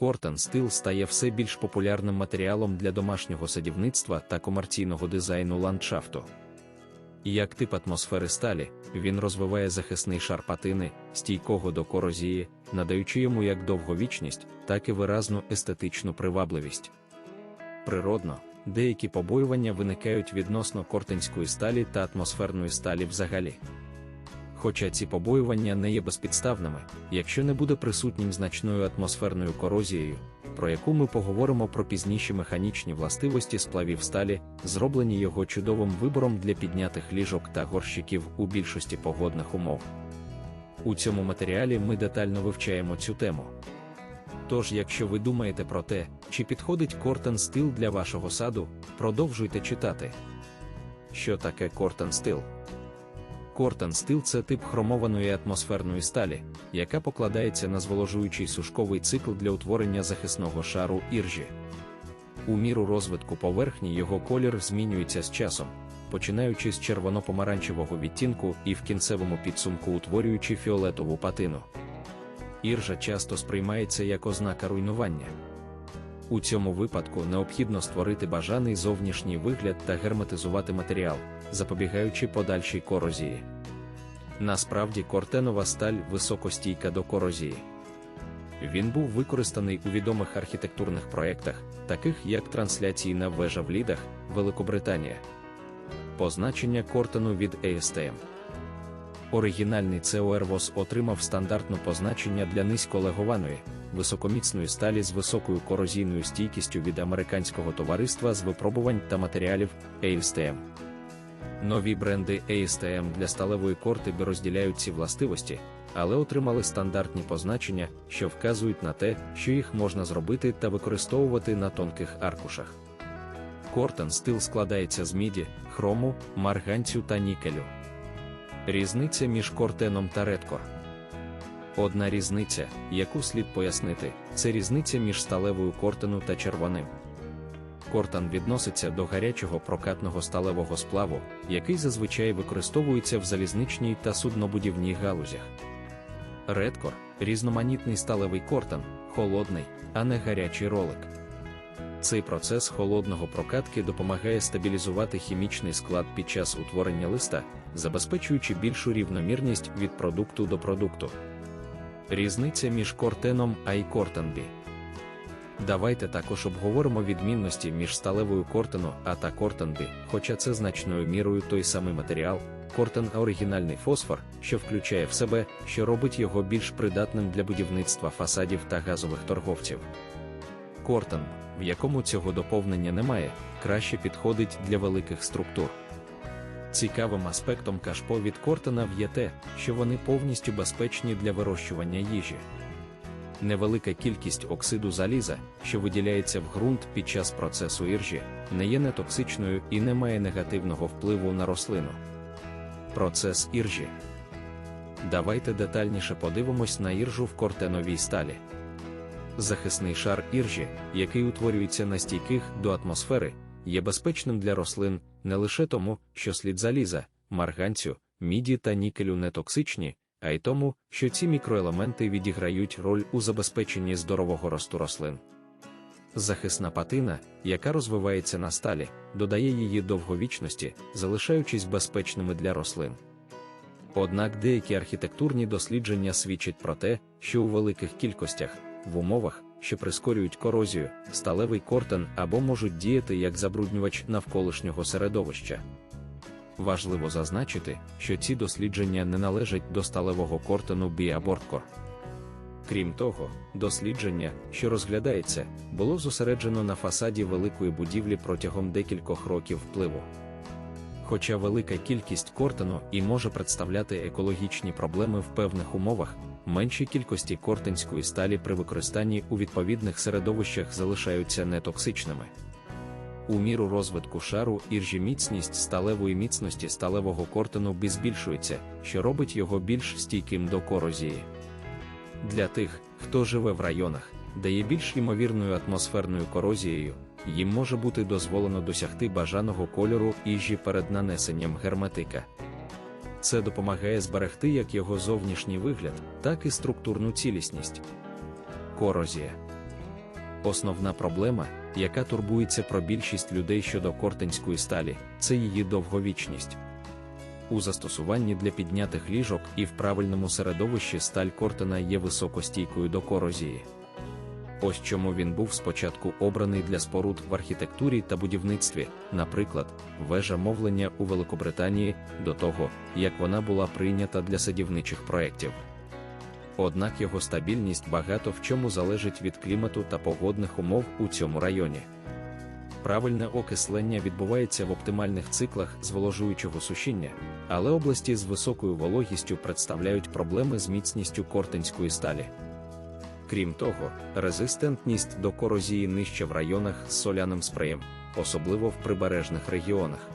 Кортен стил стає все більш популярним матеріалом для домашнього садівництва та комерційного дизайну ландшафту. Як тип атмосфери сталі, він розвиває захисний шар патини, стійкого до корозії, надаючи йому як довговічність, так і виразну естетичну привабливість. Природно, деякі побоювання виникають відносно кортенської сталі та атмосферної сталі взагалі. Хоча ці побоювання не є безпідставними, якщо не буде присутнім значною атмосферною корозією, про яку ми поговоримо про пізніші механічні властивості сплавів сталі, зроблені його чудовим вибором для піднятих ліжок та горщиків у більшості погодних умов. У цьому матеріалі ми детально вивчаємо цю тему. Тож, якщо ви думаєте про те, чи підходить кортен стил для вашого саду, продовжуйте читати. Що таке кортен стил? Кортен стил це тип хромованої атмосферної сталі, яка покладається на зволожуючий сушковий цикл для утворення захисного шару іржі. У міру розвитку поверхні його колір змінюється з часом, починаючи з червоно-помаранчевого відтінку і в кінцевому підсумку утворюючи фіолетову патину. Іржа часто сприймається як ознака руйнування. У цьому випадку необхідно створити бажаний зовнішній вигляд та герметизувати матеріал, запобігаючи подальшій корозії. Насправді кортенова сталь високостійка до корозії. Він був використаний у відомих архітектурних проєктах, таких як трансляційна вежа в Лідах, Великобританія. Позначення кортену від ASTM. Оригінальний COR отримав стандартне позначення для низьколегованої, високоміцної сталі з високою корозійною стійкістю від американського товариства з випробувань та матеріалів ASTM. Нові бренди ASTM для сталевої корти розділяють ці властивості, але отримали стандартні позначення, що вказують на те, що їх можна зробити та використовувати на тонких аркушах. Кортен стил складається з міді, хрому, марганцю та нікелю. Різниця між кортеном та редкор. Одна різниця, яку слід пояснити, це різниця між сталевою кортену та червоним. Кортан відноситься до гарячого прокатного сталевого сплаву, який зазвичай використовується в залізничній та суднобудівній галузях. Редкор різноманітний сталевий кортан, холодний, а не гарячий ролик. Цей процес холодного прокатки допомагає стабілізувати хімічний склад під час утворення листа, забезпечуючи більшу рівномірність від продукту до продукту. Різниця між кортеном А і кортенбі. Давайте також обговоримо відмінності між сталевою кортену А та кортенбі, хоча це значною мірою той самий матеріал, кортен оригінальний фосфор, що включає в себе, що робить його більш придатним для будівництва фасадів та газових торговців. Кортен, в якому цього доповнення немає, краще підходить для великих структур. Цікавим аспектом кашпо від кортена є те, що вони повністю безпечні для вирощування їжі. Невелика кількість оксиду заліза, що виділяється в ґрунт під час процесу іржі, не є нетоксичною і не має негативного впливу на рослину. Процес іржі. Давайте детальніше подивимось на іржу в кортеновій сталі. Захисний шар іржі, який утворюється на стійких до атмосфери, є безпечним для рослин не лише тому, що слід заліза, марганцю, міді та нікелю не токсичні, а й тому, що ці мікроелементи відіграють роль у забезпеченні здорового росту рослин. Захисна патина, яка розвивається на сталі, додає її довговічності, залишаючись безпечними для рослин. Однак деякі архітектурні дослідження свідчать про те, що у великих кількостях, в умовах, що прискорюють корозію, сталевий кортен або можуть діяти як забруднювач навколишнього середовища. Важливо зазначити, що ці дослідження не належать до сталевого кортену біаборткор. Крім того, дослідження, що розглядається, було зосереджено на фасаді великої будівлі протягом декількох років впливу. Хоча велика кількість кортену і може представляти екологічні проблеми в певних умовах, менші кількості кортенської сталі при використанні у відповідних середовищах залишаються нетоксичними. У міру розвитку шару іржі міцність сталевої міцності сталевого кортену збільшується, що робить його більш стійким до корозії. Для тих, хто живе в районах, де є більш ймовірною атмосферною корозією, їм може бути дозволено досягти бажаного кольору іжі перед нанесенням герметика. Це допомагає зберегти як його зовнішній вигляд, так і структурну цілісність. Корозія. Основна проблема, яка турбується про більшість людей щодо кортенської сталі, це її довговічність. У застосуванні для піднятих ліжок і в правильному середовищі сталь кортена є високостійкою до корозії. Ось чому він був спочатку обраний для споруд в архітектурі та будівництві, наприклад, вежа мовлення у Великобританії до того, як вона була прийнята для садівничих проєктів. Однак його стабільність багато в чому залежить від клімату та погодних умов у цьому районі. Правильне окислення відбувається в оптимальних циклах зволожуючого сушіння, але області з високою вологістю представляють проблеми з міцністю кортенської сталі. Крім того, резистентність до корозії нижче в районах з соляним спреєм, особливо в прибережних регіонах.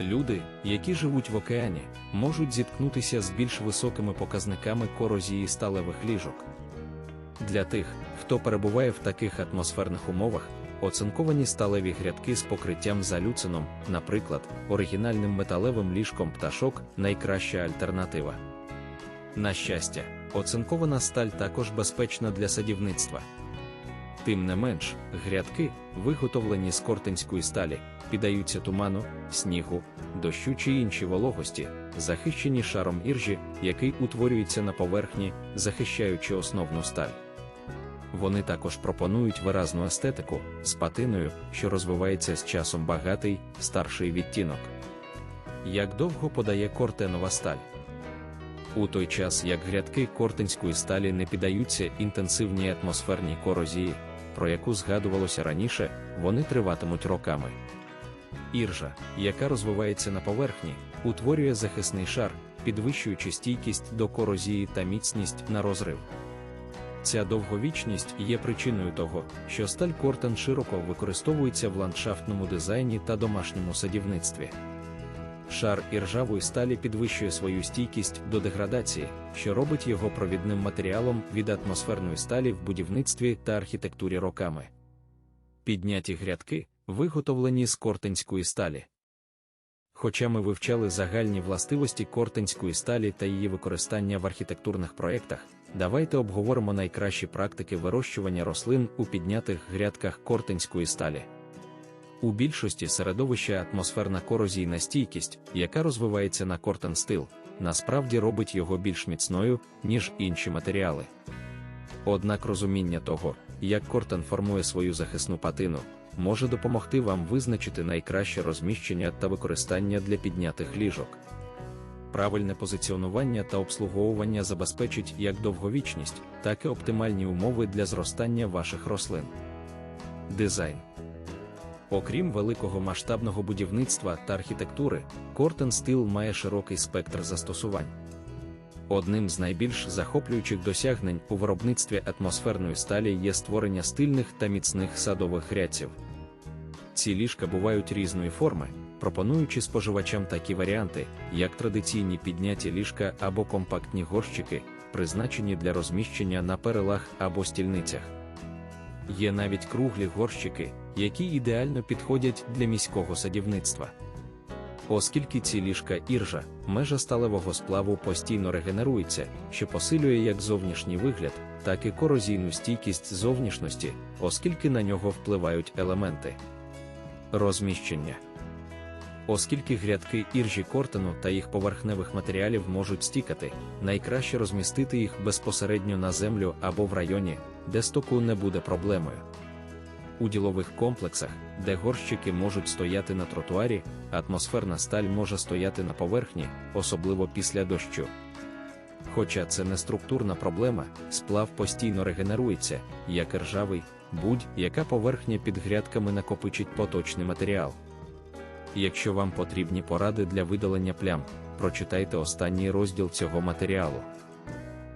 Люди, які живуть в океані, можуть зіткнутися з більш високими показниками корозії сталевих ліжок. Для тих, хто перебуває в таких атмосферних умовах, оцинковані сталеві грядки з покриттям за люцином, наприклад, оригінальним металевим ліжком пташок найкраща альтернатива. На щастя, оцинкована сталь також безпечна для садівництва. Тим не менш, грядки, виготовлені з кортенської сталі, піддаються туману, снігу, дощу чи іншій вологості, захищені шаром іржі, який утворюється на поверхні, захищаючи основну сталь. Вони також пропонують виразну естетику з патиною, що розвивається з часом багатий, старший відтінок. Як довго подає кортенова сталь? У той час як грядки кортенської сталі не піддаються інтенсивній атмосферній корозії, про яку згадувалося раніше, вони триватимуть роками. Іржа, яка розвивається на поверхні, утворює захисний шар, підвищуючи стійкість до корозії та міцність на розрив. Ця довговічність є причиною того, що сталь кортен широко використовується в ландшафтному дизайні та домашньому садівництві. Шар іржавої сталі підвищує свою стійкість до деградації, що робить його провідним матеріалом від атмосферної сталі в будівництві та архітектурі роками. Підняті грядки, виготовлені з кортенської сталі. Хоча ми вивчали загальні властивості кортенської сталі та її використання в архітектурних проєктах, давайте обговоримо найкращі практики вирощування рослин у піднятих грядках кортенської сталі. У більшості середовища атмосферна корозійна стійкість, яка розвивається на кортен стил, насправді робить його більш міцною, ніж інші матеріали. Однак розуміння того, як кортен формує свою захисну патину, може допомогти вам визначити найкраще розміщення та використання для піднятих ліжок. Правильне позиціонування та обслуговування забезпечить як довговічність, так і оптимальні умови для зростання ваших рослин. Дизайн Окрім великого масштабного будівництва та архітектури, Кортен Стил має широкий спектр застосувань. Одним з найбільш захоплюючих досягнень у виробництві атмосферної сталі є створення стильних та міцних садових грядців. Ці ліжка бувають різної форми, пропонуючи споживачам такі варіанти, як традиційні підняті ліжка або компактні горщики, призначені для розміщення на перелах або стільницях. Є навіть круглі горщики, які ідеально підходять для міського садівництва. Оскільки ці ліжка іржа, межа сталевого сплаву постійно регенерується, що посилює як зовнішній вигляд, так і корозійну стійкість зовнішності, оскільки на нього впливають елементи. Розміщення. Оскільки грядки іржі кортену та їх поверхневих матеріалів можуть стікати, найкраще розмістити їх безпосередньо на землю або в районі, де стоку не буде проблемою. У ділових комплексах, де горщики можуть стояти на тротуарі, атмосферна сталь може стояти на поверхні, особливо після дощу. Хоча це не структурна проблема, сплав постійно регенерується, як ржавий, будь-яка поверхня під грядками накопичить поточний матеріал. Якщо вам потрібні поради для видалення плям, прочитайте останній розділ цього матеріалу.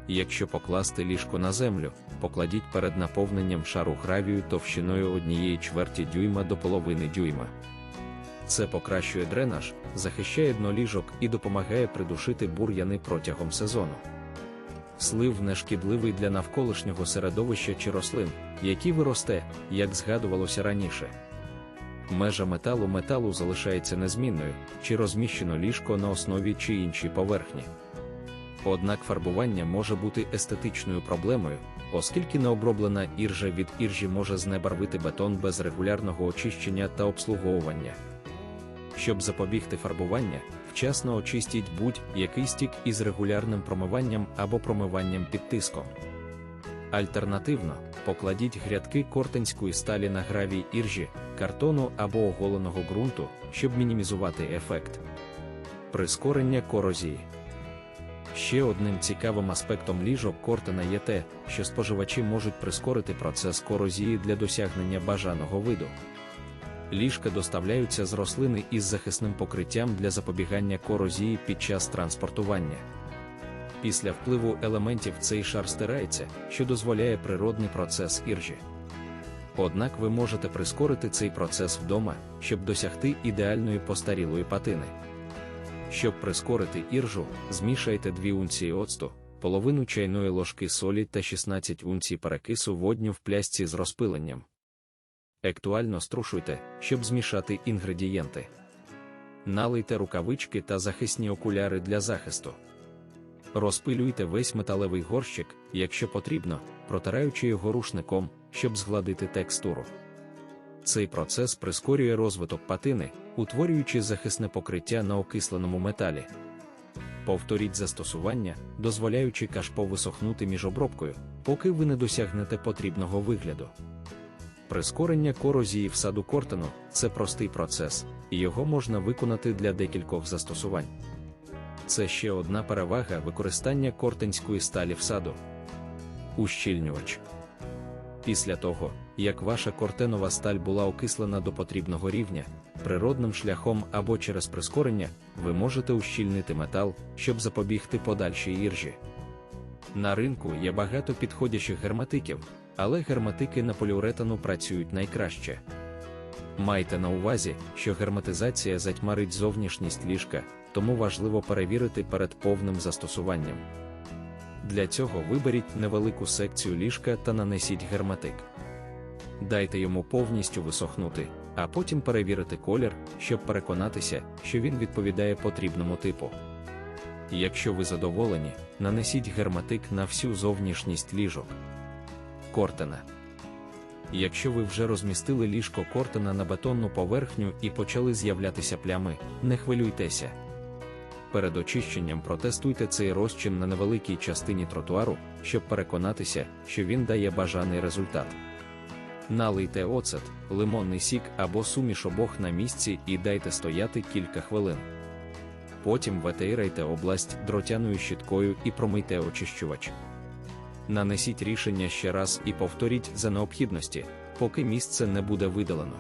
Якщо покласти ліжко на землю, покладіть перед наповненням шару гравію товщиною однієї чверті дюйма до половини дюйма. Це покращує дренаж, захищає дно ліжок і допомагає придушити бур'яни протягом сезону. Слив нешкідливий для навколишнього середовища чи рослин, які виросте, як згадувалося раніше. Межа металу металу залишається незмінною, чи розміщено ліжко на основі чи іншій поверхні. Однак фарбування може бути естетичною проблемою, оскільки необроблена іржа від іржі може знебарвити бетон без регулярного очищення та обслуговування. Щоб запобігти фарбування, вчасно очистіть будь-який стік із регулярним промиванням або промиванням під тиском. Альтернативно, покладіть грядки кортенської сталі на гравій іржі, картону або оголеного ґрунту, щоб мінімізувати ефект. Прискорення корозії. Ще одним цікавим аспектом ліжок Кортена є те, що споживачі можуть прискорити процес корозії для досягнення бажаного виду. Ліжка доставляються з рослини із захисним покриттям для запобігання корозії під час транспортування. Після впливу елементів цей шар стирається, що дозволяє природний процес іржі. Однак ви можете прискорити цей процес вдома, щоб досягти ідеальної постарілої патини. Щоб прискорити іржу, змішайте 2 унції оцту, половину чайної ложки солі та 16 унцій перекису водню в плясці з розпиленням. Ектуально струшуйте, щоб змішати інгредієнти. Налийте рукавички та захисні окуляри для захисту. Розпилюйте весь металевий горщик, якщо потрібно, протираючи його рушником, щоб згладити текстуру. Цей процес прискорює розвиток патини, утворюючи захисне покриття на окисленому металі. Повторіть застосування, дозволяючи кашпо висохнути між обробкою, поки ви не досягнете потрібного вигляду. Прискорення корозії в саду кортену це простий процес, і його можна виконати для декількох застосувань. Це ще одна перевага використання кортенської сталі в саду. Ущільнювач. Після того, як ваша кортенова сталь була окислена до потрібного рівня, природним шляхом або через прискорення, ви можете ущільнити метал, щоб запобігти подальшій іржі. На ринку є багато підходящих герметиків, але герметики на поліуретану працюють найкраще. Майте на увазі, що герметизація затьмарить зовнішність ліжка, тому важливо перевірити перед повним застосуванням. Для цього виберіть невелику секцію ліжка та нанесіть герметик. Дайте йому повністю висохнути, а потім перевірити колір, щоб переконатися, що він відповідає потрібному типу. Якщо ви задоволені, нанесіть герметик на всю зовнішність ліжок. Кортена. Якщо ви вже розмістили ліжко кортена на бетонну поверхню і почали з'являтися плями, не хвилюйтеся. Перед очищенням протестуйте цей розчин на невеликій частині тротуару, щоб переконатися, що він дає бажаний результат. Налийте оцет, лимонний сік або суміш обох на місці і дайте стояти кілька хвилин. Потім витирайте область дротяною щіткою і промийте очищувач. Нанесіть рішення ще раз і повторіть за необхідності, поки місце не буде видалено.